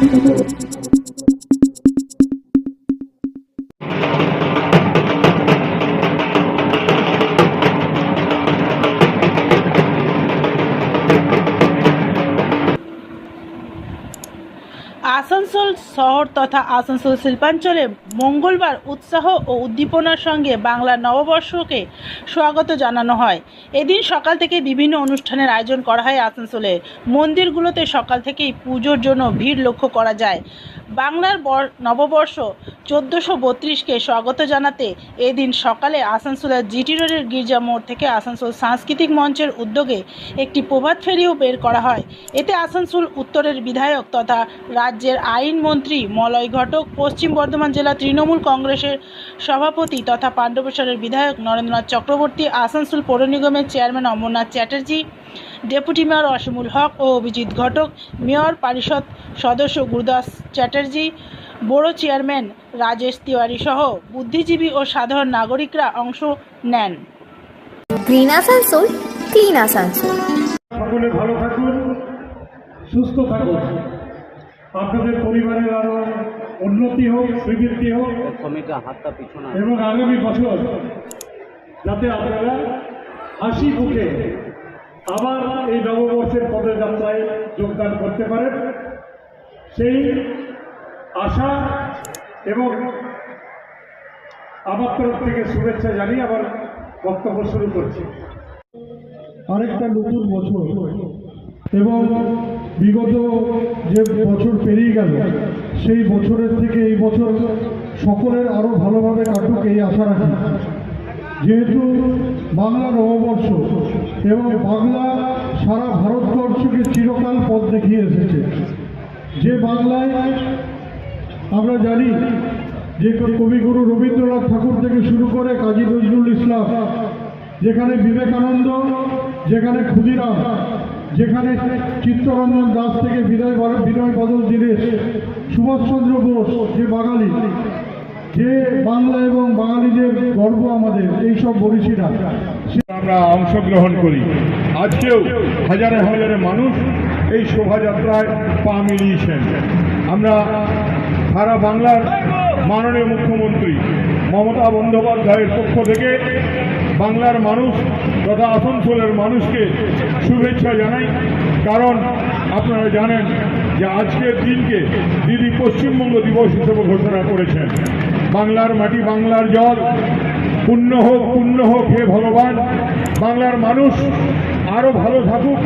どうぞ。আসানসোল শহর তথা আসানসোল শিল্পাঞ্চলে মঙ্গলবার উৎসাহ ও উদ্দীপনার সঙ্গে বাংলা নববর্ষকে স্বাগত জানানো হয়। এদিন সকাল থেকে বিভিন্ন অনুষ্ঠানের আয়োজন করা হয় আসানসোলে। মন্দিরগুলোতে সকাল থেকেই পুজোর জন্য ভিড় লক্ষ্য করা যায়। বাংলার বর- নববর্ষ চোদ্দোশো বত্রিশকে স্বাগত জানাতে এদিন সকালে আসানসোলের জিটি রোডের গির্জা মোড় থেকে আসানসোল সাংস্কৃতিক মঞ্চের উদ্যোগে একটি প্রভাত ফেরিও বের করা হয়। এতে আসানসোল উত্তরের বিধায়ক তথা রাজ্যের আইনমন্ত্রী মলয় ঘটক, পশ্চিম বর্ধমান জেলা তৃণমূল কংগ্রেসের সভাপতি তথা পাণ্ডবেশ্বরের বিধায়ক নরেন্দ্রনাথ চক্রবর্তী, আসানসোল পৌর নিগমের chairman Amarnath Chatterjee deputy mayor Asimul Haque ও অভিজিৎ ঘটক মেয়র পরিষদ সদস্য গুরুদাস চ্যাটার্জি বড় চেয়ারম্যান রাজেশ তিওয়ারি সহ বুদ্ধিজীবী ও সাধারণ নাগরিকরা অংশ নেন। গ্রিন আসানসোল ক্লিন আসানসোল সকলে ভালো থাকুন সুস্থ থাকুন। আপনাদের পরিবারের আরও উন্নতি হোক শ্রীবৃদ্ধি হোক কমিটা হাতটা পিছনে এবং আগামী বছর যাতে আপনারা হাসি মুখে আবার এই নববর্ষের পদযাত্রায় যোগদান করতে পারেন। সেই আশা এবং আমার তরফ থেকে শুভেচ্ছা জানিয়ে আবার বক্তব্য শুরু করছি। আরেকটা নতুন বছর এবং বিগত যে বছর পেরিয়ে গেল, সেই বছরের থেকে এই বছর সকলের আরও ভালোভাবে কাটুক এই আশা রাখি। যেহেতু বাংলা নববর্ষ এবং বাংলা সারা ভারতবর্ষকে চিরকাল পথ দেখিয়ে এসেছে। যে বাংলায় আমরা জানি যে কবিগুরু রবীন্দ্রনাথ ঠাকুর থেকে শুরু করে কাজী নজরুল ইসলাম, যেখানে বিবেকানন্দ, যেখানে ক্ষুদিরাম, যেখানে চিত্তরঞ্জন দাস থেকে বিদায় বিনয় বদল দীনেশ সুভাষচন্দ্র বোস যে বাঙালি যে বাংলা এবং বাঙালিদের গর্ব আমাদের, এইসব মনীষীরা আমরা অংশগ্রহণ করি। আজকেও হাজারে হাজারে মানুষ এই শোভাযাত্রায় পা মিলিয়েছেন। আমরা সারা বাংলার মাননীয় মুখ্যমন্ত্রী মমতা বন্দ্যোপাধ্যায়ের পক্ষ থেকে বাংলার মানুষ তথা আসানসোলের মানুষকে শুভেচ্ছা জানাই। কারণ আপনারা জানেন যে আজকের দিনকে দিদি পশ্চিমবঙ্গ দিবস হিসেবে ঘোষণা করেছেন। বাংলার মাটি বাংলার জল। পুণ্য হোক পুণ্য হোক, হে ভগবান। বাংলার মানুষ আরও ভালো থাকুক।